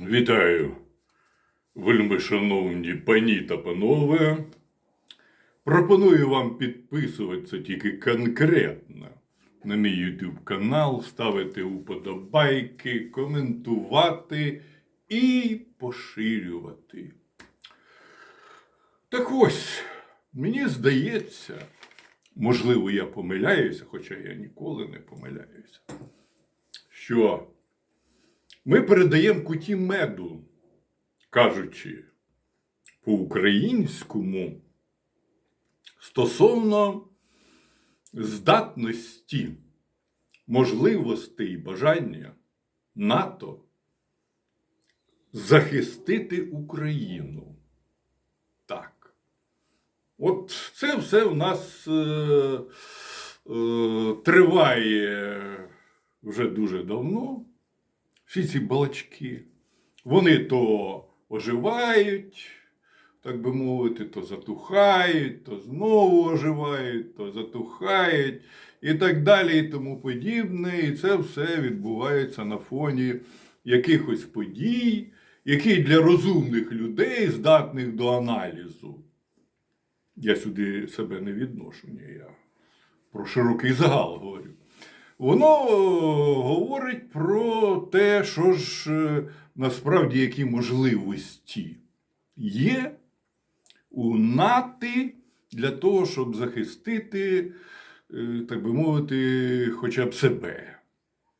Вітаю, вельми шановні пані та панове. Пропоную вам підписуватися тільки конкретно на мій YouTube канал, ставити уподобайки, коментувати і поширювати. Так ось, мені здається, можливо, я помиляюся, хоча я ніколи не помиляюся, що ми передаємо куті меду, кажучи по-українському, стосовно здатності, можливостей і бажання НАТО захистити Україну. Так. От це все в нас е, е, триває вже дуже давно всі ці балачки, вони то оживають, так би мовити, то затухають, то знову оживають, то затухають і так далі, і тому подібне. І це все відбувається на фоні якихось подій, які для розумних людей, здатних до аналізу. Я сюди себе не відношу, ні, про широкий загал говорю. Воно е, говорить про те, що ж е, насправді які можливості є у НАТО для того, щоб захистити, е, так би мовити, хоча б себе.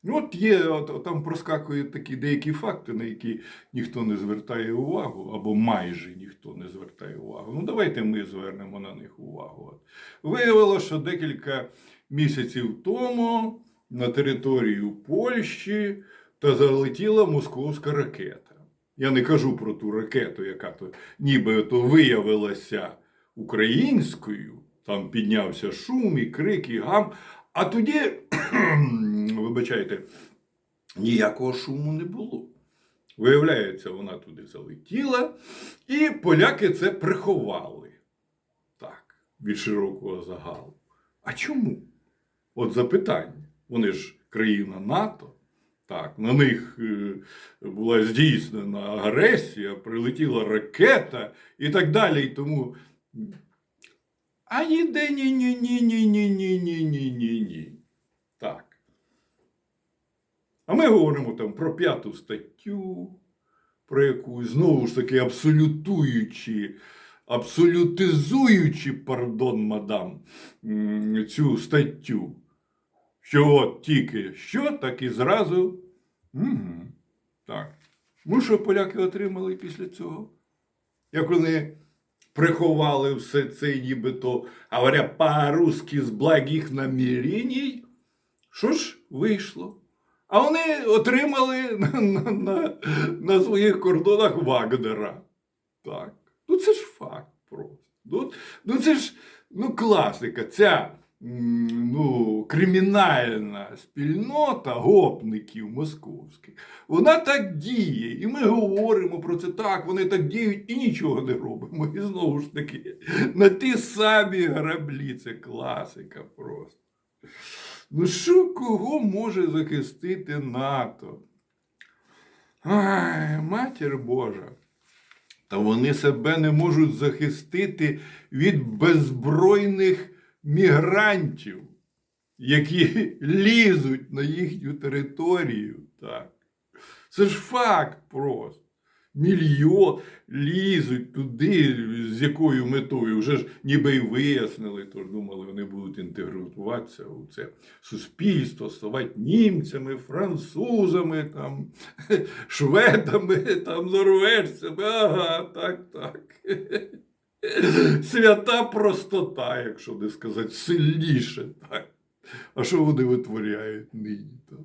Ну, От є, от, там проскакують такі деякі факти, на які ніхто не звертає увагу, або майже ніхто не звертає увагу. Ну, давайте ми звернемо на них увагу. Виявилося, що декілька місяців тому на територію Польщі та залетіла московська ракета. Я не кажу про ту ракету, яка то ніби то виявилася українською. Там піднявся шум і крик, і гам. А тоді, вибачайте, ніякого шуму не було. Виявляється, вона туди залетіла, і поляки це приховали. Так, від широкого загалу. А чому? От запитання. Вони ж країна НАТО. Так, на них е, була здійснена агресія, прилетіла ракета і так далі. І тому. А ніде ні ні ні ні ні ні ні ні ні ні Так. А ми говоримо там про п'яту статтю, про яку знову ж таки абсолютуючи, абсолютизуючи, пардон, мадам, цю статтю. От тільки що, так і зразу. Угу. Так. Ну, що поляки отримали після цього? Як вони приховали все це, нібито, говоря по-русски з благих намірінь, що ж вийшло? А вони отримали на, на, на, своїх кордонах Вагнера. Так. Ну це ж факт просто. Ну, ну це ж ну, класика. Ця ну, кримінальна спільнота гопників московських, вона так діє. І ми говоримо про це так, вони так діють і нічого не робимо. І знову ж таки, на ті самі граблі. Це класика просто. Ну що кого може захистити НАТО? Ай, матір Божа. Та вони себе не можуть захистити від беззбройних мігрантів, які лізуть на їхню територію. Так. Це ж факт просто. Мільйон лізуть туди, з якою метою вже ж ніби й вияснили, тож думали, вони будуть інтегруватися у це суспільство, ставати німцями, французами, там, шведами, там, норвежцями. Ага, так, так. Свята простота, якщо не сказати, сильніше. Так. А що вони витворяють нині? там?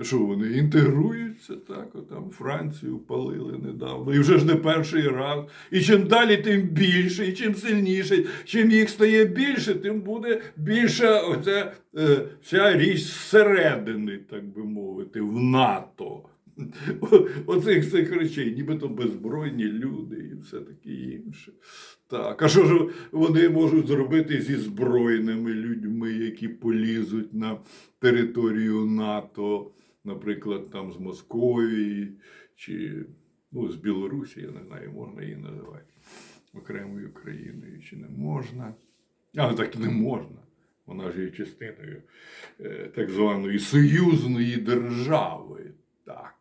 А що вони інтегруються так, там Францію палили недавно. І вже ж не перший раз. І чим далі, тим більше, і чим сильніше. Чим їх стає більше, тим буде більша оця е, вся річ зсередини, так би мовити, в НАТО. Оцих цих речей, нібито беззбройні люди і все таке інше. Так, а що ж вони можуть зробити зі збройними людьми, які полізуть на територію НАТО? наприклад, там з Московії чи ну, з Білорусі, я не знаю, можна її називати окремою країною чи не можна. А так не можна. Вона ж є частиною е, так званої союзної держави. Так.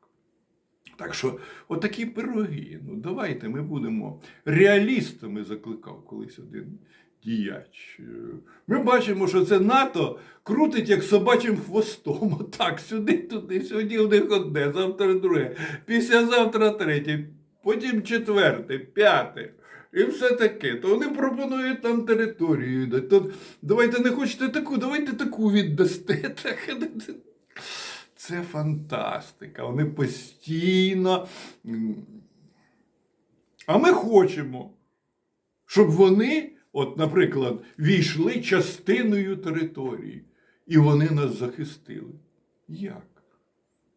Так що, отакі пироги. Ну, давайте ми будемо реалістами, закликав колись один діяч. Ми бачимо, що це НАТО крутить як собачим хвостом. Отак, сюди, туди, сьогодні в них одне, завтра друге, післязавтра третє, потім четверте, п'яте. І все таке. То вони пропонують там територію. То давайте не хочете таку, давайте таку віддасте. Це фантастика. Вони постійно. А ми хочемо, щоб вони, от, наприклад, війшли частиною території, і вони нас захистили. Як?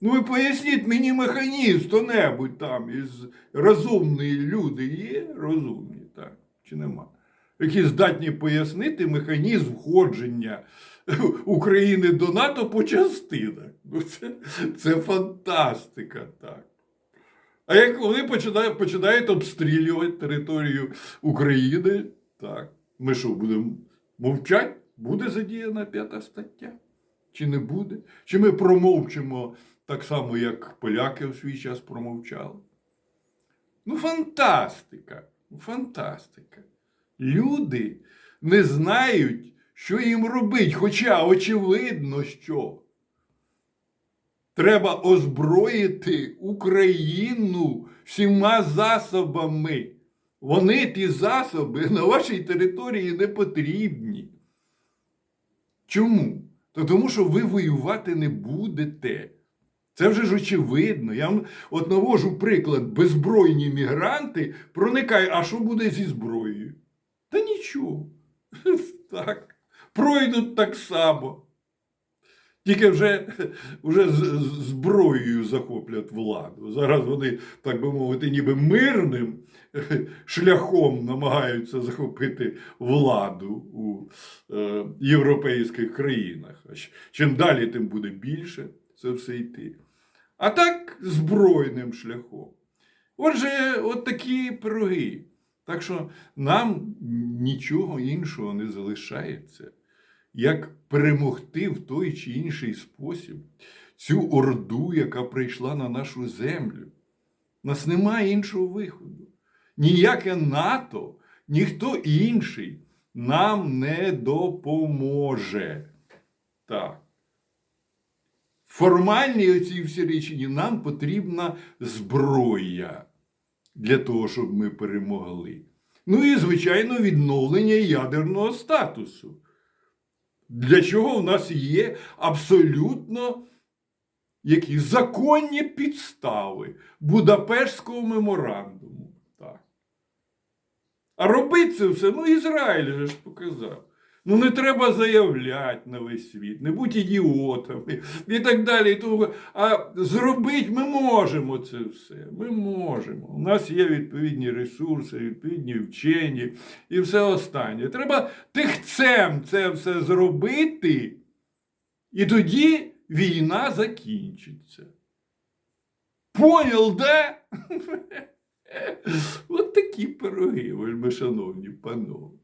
Ну ви поясніть мені механізм, хто-небудь там із розумні люди є розумні, так, чи нема? Які здатні пояснити механізм входження України до НАТО по частинах. Ну, це, це фантастика, так. А як вони починають, починають обстрілювати територію України, так. Ми що, будемо мовчати? Буде задіяна п'ята стаття? Чи не буде? Чи ми промовчимо так само, як поляки в свій час промовчали? Ну, фантастика! Фантастика. Люди не знають, що їм робити, хоча очевидно, що треба озброїти Україну всіма засобами. Вони ті засоби на вашій території не потрібні. Чому? Та тому, що ви воювати не будете. Це вже ж очевидно. Я вам от навожу приклад: беззбройні мігранти проникають. А що буде зі зброєю? Та нічого. Так. Пройдуть так само. Тільки вже, вже зброєю захоплять владу. Зараз вони, так би мовити, ніби мирним шляхом намагаються захопити владу у е, європейських країнах. Чим далі, тим буде більше це все йти. А так збройним шляхом. Отже, от такі пироги. Так що нам нічого іншого не залишається, як перемогти в той чи інший спосіб цю орду, яка прийшла на нашу землю. У нас немає іншого виходу. Ніяке НАТО, ніхто інший нам не допоможе. Так. Формальні оці всі речі нам потрібна зброя для того, щоб ми перемогли. Ну і, звичайно, відновлення ядерного статусу. Для чого в нас є абсолютно які законні підстави Будапештського меморандуму. Так. А робити це все, ну Ізраїль же ж показав. Ну не треба заявляти на весь світ, не будь ідіотами і так далі. А зробити ми можемо це все. Ми можемо. У нас є відповідні ресурси, відповідні вчені і все останнє. Треба тихцем це все зробити, і тоді війна закінчиться. Понял, да? От такі пироги, вельми шановні панове.